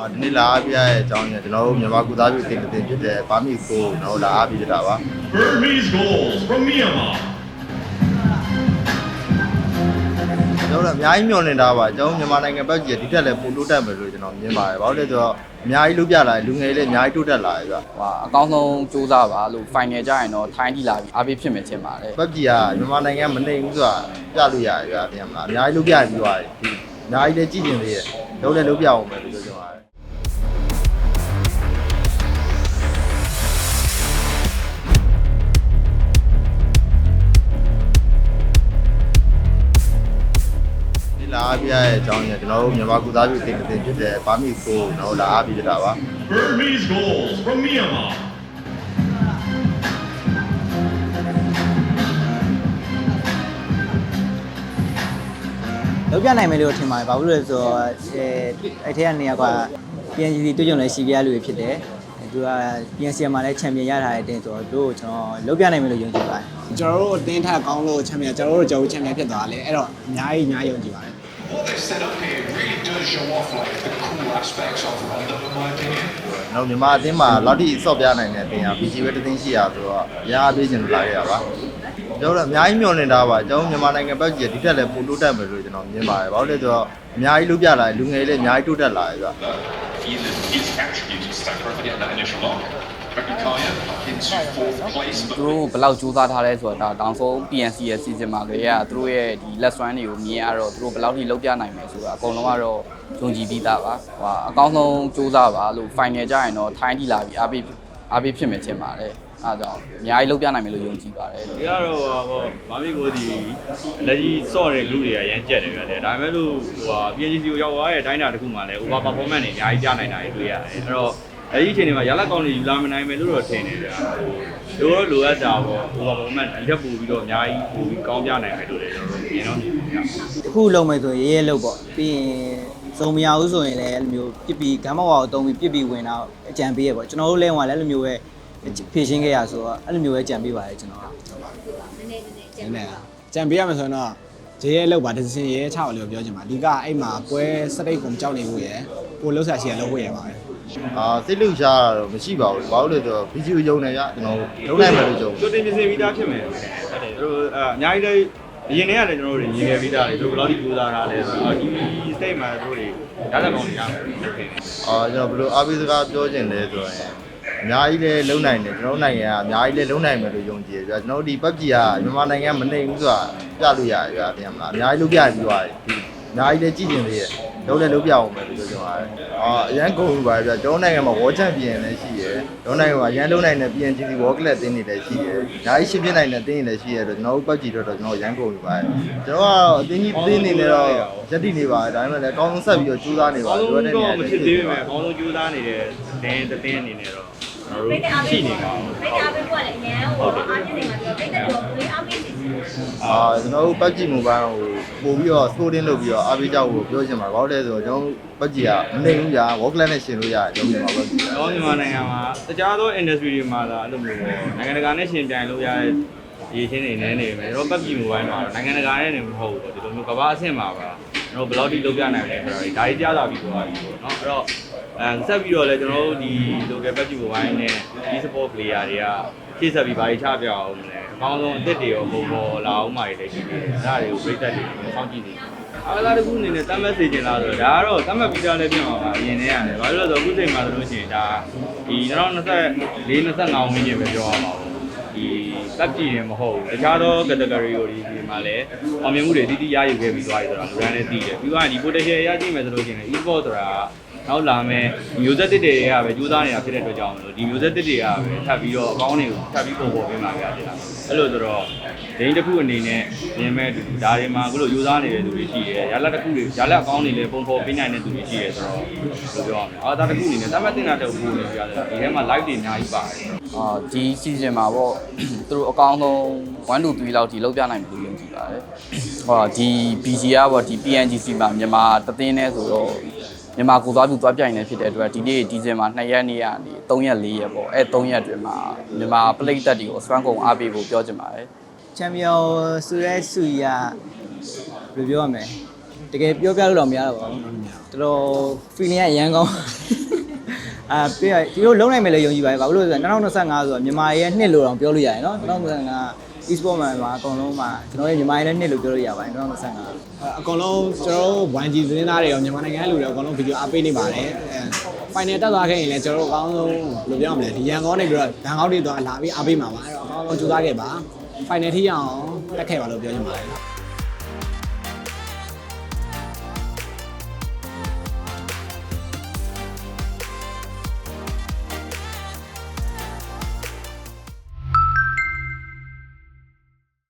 အာဒီနေ့လာအားပြရတဲ့အကြောင်းညာကျွန်တော်တို့မြန်မာကုသားပြုတင်တင်ဖြစ်တဲ့ဘာမီကိုကျွန်တော်တို့လာအားပြကြတာပါ Burmese goals from Myanmar. ကျွန်တော်တို့အများကြီးမျှော်နေတာပါကျွန်တော်မြန်မာနိုင်ငံဘက်ကြီးဒီတက်လည်းပိုတိုးတက်မယ်လို့ကျွန်တော်မြင်ပါတယ်ဘာလို့လဲဆိုတော့အများကြီးလုပ်ပြလာတယ်လူငယ်တွေလည်းအများကြီးတိုးတက်လာတယ်ဗျဟိုအကောင်းဆုံးစူးစမ်းပါလို့ final ကြရင်တော့ထိုင်းထိလာပြီးအားပေးဖြစ်မယ်ထင်ပါတယ်ဘက်ကြီးကမြန်မာနိုင်ငံမနေဘူးဆိုတာပြလို့ရတယ်ဗျတင်မလားအများကြီးလုပ်ပြပြီးသွားတယ်ဒီ အများကြီးလည်းကြည့်ကျင်သေးတယ်လုံးလည်းလုပ်ပြအောင်မယ်လို့ပြောချင်ပါတယ်ဒီလာအားပြရတဲ့အကြောင်းညာကျွန်တော်တို့မြန်မာကုသားပြုတင်တင်ဖြစ်တဲ့ဘာမီကိုကျွန်တော်တို့လာအားပြကြတာပါ Burmese goals from Myanmar. လောက်ပြနိုင်မယ်လို့ထင်ပါတယ်ဘာလို့လဲဆိုတော့အဲအဲ့ထဲကနေက PNGC တွေ့ကြုံလဲရှိပြရလူတွေဖြစ်တယ်သူက PNC မှာလည်းချန်ပီယံရထားတဲ့အတင်းဆိုတော့တို့ကျွန်တော်လောက်ပြနိုင်မယ်လို့ယုံကြည်ပါတယ်ကျွန်တော်တို့အတင်းထက်ကောင်းလို့ချန်ပီယံကျွန်တော်တို့ကြော်ချန်ပီယံဖြစ်သွားတယ်အဲ့တော့အများကြီးအများကြီးယုံကြည်ပါတယ် What they set up here really does show off like the cool aspects of Roundup in my opinion. ကျွန်တော်မြန်မာအသင်းမှာလောက်ထိစော့ပြနိုင်တဲ့အသင်းက BG ပဲတစ်သင်းရှိရဆိုတော့ရအားပေးခြင်းလာခဲ့တာပါ ကျွန်တော်တို့အများကြီးမျှော်နေတာပါကျွန်တော်မြန်မာနိုင်ငံဘက်ကြီးဒီတက်လည်းပိုတိုးတက်မယ်လို့ကျွန်တော်မြင်ပါတယ်ဘာလို့လဲဆိုတော့အများကြီးလုပ်ပြလာတယ်လူငယ်တွေလည်းအများကြီးတိုးတက်လာတယ်ဗျ His, his attributes is stacked right getting that initial knock. Rekikaya into fourth place, သူ but တို့ဘယ်လောက်စူးစမ်းထားလဲဆိုတော့ဒါတောင်ဆုံး PNC ရဲ့ season မှာလေကသူတို့ရဲ့ဒီ last one တွေကိုမြင်ရတော့သူတို့ဘယ်လောက်ထိလောက်ပြနိုင်မယ်ဆိုတာအကုန်လုံးကတော့ယုံကြည်ပြီးသားပါဟိုအကောင်းဆုံးစူးစမ်းပါလို့ final ကြရင်တော့ထိုင်းထိလာပြီးအားပေးအားပေးဖြစ်မယ်ထင်ပါတယ် အဲဒါကြောင့်အများကြီးလောက်ပြနိုင်မယ်လို့ယုံကြည်ပါတယ်ဒီကတော့ဟိုဘာမီကိုဒီလက်ကြီးစော့တဲ့ group တွေကရမ်းကြက်တယ်ဗျာလေဒါပေမဲ့လို့ဟိုဟာ PNGC ကိုရောက်သွားတဲ့တိုင်းတာတစ်ခုမှလည်း over performance တွေအများကြီးပြနိုင်တာတွေတွေ့ရတယ်အဲ့တော့အဲ့ဒီအချိန်တွေမှာရလက်ကောင်းတွေယူလာမနိုင်မယ်လို့တော့ထင်နေတယ်ဟိုလိုတော့လိုအပ်တာပေါ့ over performance ဒီထက်ပိုပြီးတော့အများကြီးပိုပြီးကောင်းပြနိုင်မယ်လို့လည်းကျွန်တော်တို့မြင်တော့မြင်ပါဗျာတစ်ခုလုံးမယ်ဆိုရင်ရဲရဲလုပ်ပေါ့ပြီးရင်စုံမရဘူးဆိုရင်လည်းအဲ့လိုမျိုးပြစ်ပြီးဂမ်းမောက်ဝါကိုတုံးပြီးပြစ်ပြီးဝင်တော့အကြံပေးရပေါ့ကျွန်တော်တို့လဲဝင်လည်းအဲ့လိုမျိုးပဲ ဖြည့်ရှင်းခဲ့ရဆိုတော့အဲ့လိုမျိုးပဲကြံပေးပါတယ်ကျွန်တော်ကနည်းနည်းကြံပေးရမယ်ဆိုရင်တော့ဂျေရဲလောက်ပါ decision ရဲချအောင်လို့ပြောချင်ပါအဓိကအဲ့မှာပွဲစတိတ်ကုန်ကြောက်နေဖို့ရယ်ကိုလှုပ်ရှားရှိရလှုပ်ဖို့ရပါပဲအာစိတ်လူရှားတာတော့မရှိပါဘူးဘာလို့လဲဆိုတော့ BG ကိုယုံနေကြကျွန်တော်လုံးနိုင်မယ်လို့ယုံကြိုတင်ပြင်ဆင်ပြီးသားဖြစ်မယ်ဟုတ်တယ်သူတို့အအများကြီးလည်းအရင်တည်းကလည်းကျွန်တော်တို့ညီငယ်ပြီးသားတွေသူတို့ဘယ်လောက်ထိကြိုးစားထားလဲဆိုတော့ဒီ state မှာသူတို့တွေရလက်ကောင်းတွေရမယ်လို့ထင်တယ်အာကျွန်တော်ဘယ်လိုအားပေးစကားပြောချင်လဲဆိုရင် အများကြီးလည်းလုံးနိုင်တယ်ကျွန်တော်တို့နိုင်ငံကအများကြီးလည်းလုံးနိုင်မယ်လို့ယုံကြည်တယ်ဗျာကျွန်တော်တို့ဒီပတ်ကြီးကမြန်မာနိုင်ငံမနေဘူးဆိုတာပြလို့ရတယ်ဗျာတင်မလားအများကြီးလုပ်ပြပြီးသွားတယ်ဒီအများကြီးလည်းကြည့်ကျင်သေးတယ်လုံးလည်းလုပ်ပြအောင်မယ်လို့ပြောချင်ပါတယ်အာအရန်ကုန်ပြီပါဗျာကျွန်တော်နိုင်ငံမှာ World Champion လည်းရှိရယ်ကျွန်တော်နိုင်ငံမှာအရန်လုံးနိုင်တဲ့ PNGC World Class တင်းတွေလည်းရှိရယ်အများကြီးရှင်းပြနိုင်တဲ့တင်းတွေလည်းရှိရယ်တော့ကျွန်တော်တို့ပတ်ကြီးတော့ကျွန်တော်ရန်ကုန်ပြီပါတယ်ကျွန်တော်ကတော့အတင်းကြီးတင်းနေနေတော့ရက်တိနေပါတယ်ဒါပေမဲ့လည်းအကောင်းဆုံးဆက်ပြီးတော့ကြိုးစားနေပါအတယ်ကောင်းလိုအပ်ဆုံးတဲ့နေရာတွေတော့မဖြစ်သေးပေမဲ့အကောင်းဆုံးကြိုးစားနေတဲ့တင်းတင်းအနေနဲ့တော့ ကျွန်တော်တို့ရှိနေပါဘူးဖိတ်အားပေးဖို့လည်းအရန်ဟိုအားပြနေမှာဆိုဖိတ်တဲ့တော့ဘယ်အားပေးစီစီအာကျွန်တော်တို့ပတ်ကြည့်မိုဘိုင်းကိုပို့ပြီးတော့ scoring လုပ်ပြီးတော့အားပေးကြဖို့ပြောချင်ပါတယ်။ဘာလို့လဲဆိုတော့ကျွန်တော်တို့ပတ်ကြည့်ကမနေဘူးကြာ work class နဲ့ရှင်လို့ရတယ်ကျွန်တော်မြန်မာပတ်ကြည့်။တော့မြန်မာနိုင်ငံမှာတခြားသော industry တွေမှာသာအဲ့လိုမျိုးပေါ့နိုင်ငံတကာနဲ့ရှင်ပြိုင်လို့ရတဲ့ရည်ချင်းတွေနဲ့နေမယ်။တော့ပတ်ပြည်မိုဘိုင်းမှာတော့နိုင်ငံတကာနဲ့နေမဟုတ်ဘူးပေါ့ဒီလိုမျိုးကမ္ဘာအဆင့်မှာပါကျွန်တော်ဘယ်လောက်ထိလုပ်ပြနိုင်လဲဆိုတော့ဒါကြီးကြားလာပြီးသွားပြီပေါ့နော်။အဲ့တော့ အဲဆက်ပြီးတော့လည်းကျွန်တော်တို့ဒီ local ပတ်ပြည်မိုဘိုင်းနဲ့ e-sport player တွေကဖြည့်ဆက်ပြီးဘာတွေချပြအောင်လဲ။အကောင်းဆုံးအသစ်တွေရောပုံပေါ်လာအောင်မှတွေလည်းရှိတယ်။ဒါတွေကိုပြိသက်တွေစောင့်ကြည့်နေတယ်။အားလားတစ်ခုအနေနဲ့တတ်မှတ်စေချင်လားဆိုတော့ဒါကတော့တတ်မှတ်ပြီးသားလည်းပြင်ပါပါအရင်တည်းရတယ်။ဘာလို့လဲဆိုတော့အခုချိန်မှာဆိုလို့ရှိရင်ဒါဒီ2024 25ဝန်းကျင်ပဲပြောရမှာပေါ့။ဒီတပ်ပြည်ရင်မဟုတ်ဘူး။တခြားသော category ကိုဒီဒီမှာလည်းအောင်မြင်မှုတွေတည်တည်ရယူခဲ့ပြီးသွားပြီဆိုတော့လူတိုင်းလည်းသိတယ်။ပြီးတော့ဒီ potential ရကြည့်မယ်ဆိုလို့ရှိရင် e-sport ဆိုတာ နောက်လာမယ်မျိုးဆက်တစ်တွေကပဲကြိုးစားနေတာဖြစ်တဲ့အတွက်ကြောင့်မလို့ဒီမျိုးဆက်တစ်တွေကပဲထပ်ပြီးတော့အကောင်းတွေကိုထပ်ပြီးပုံပေါ်ပေးမှာပြတယ်လားအဲ့လိုဆိုတော့ဒိန်းတစ်ခုအနေနဲ့မြင်မဲ့ဒါတွေမှာအခုလိုကြိုးစားနေတဲ့သူတွေရှိတယ်ရလက်တစ်ခုတွေရလက်အကောင်းတွေလည်းပုံပေါ်ပေးနိုင်တဲ့သူတွေရှိတယ်ဆိုတော့ဘယ်လိုပြောရမလဲအာဒါတစ်ခုအနေနဲ့တတ်မှတ်တင်တာတော့ပို့နေပြရတယ်ဒီထဲမှာ live တွေအများကြီးပါတယ်အာဒီ season မှာပေါ့သူတို့အကောင်းဆုံး1 to 3လောက်ဒီလောက်ပြနိုင်မယ်လို့ယုံကြည်ပါတယ်ဟောဒီ BG ကပေါ့ဒီ PNGC မှာမြန်မာတသင်းနဲ့ဆိုတော့ မြန်မာကိုသွားပြီးသွားပြိုင်နေဖြစ်တဲ့အတွက်ဒီနေ့ဒီဇင်မှာ2ရက်နေ့ကနေ3ရက်4ရက်ပေါ့အဲ3ရက်အတွင်းမှာမြန်မာ play တက်တွေကို span ကုန်အားပေးဖို့ပြောချင်ပါတယ်ချန်ပီယံဆိုရဲဆူရဘယ်လိုပြောရမလဲတကယ်ပြောပြလို့တော့မရတော့ပါဘူးတော်တော် feeling ကအရန်ကောင်းအာပြရဒီလိုလုံးနိုင်မယ်လို့ယုံကြည်ပါတယ်ဘာလို့လဲဆိုတော့2025ဆိုတော့မြန်မာရဲ့နှစ်လို့တော့ပြောလို့ရတယ်နော်2025 e-sport မှာမှာအကုန်လုံးမှာကျွန်တော်ရဲ့မြန်မာရဲ့နှစ်လို့ပြောလို့ရပါတယ်2025အကောင်လုံးကျွန်တော်တို့ 1G သတင်းသားတွေရောမြန်မာနိုင်ငံကလူတွေရောအကောင်လုံးဗီဒီယိုအားပေးနေပါတယ်အဲ final တက်သွားခဲ့ရင်လည်းကျွန်တော်တို့အကောင်းဆုံးဘယ်လိုပြောရမလဲဒီရန်ကောင်းနေပြီးတော့ဘန်ကောက်တွေတော့လာပြီးအားပေးမှာပါအဲ့တော့အကောင်းဆုံးကြိုးစားခဲ့ပါ final ထိရအောင်တက်ခဲ့ပါလို့ပြောချင်ပါတယ်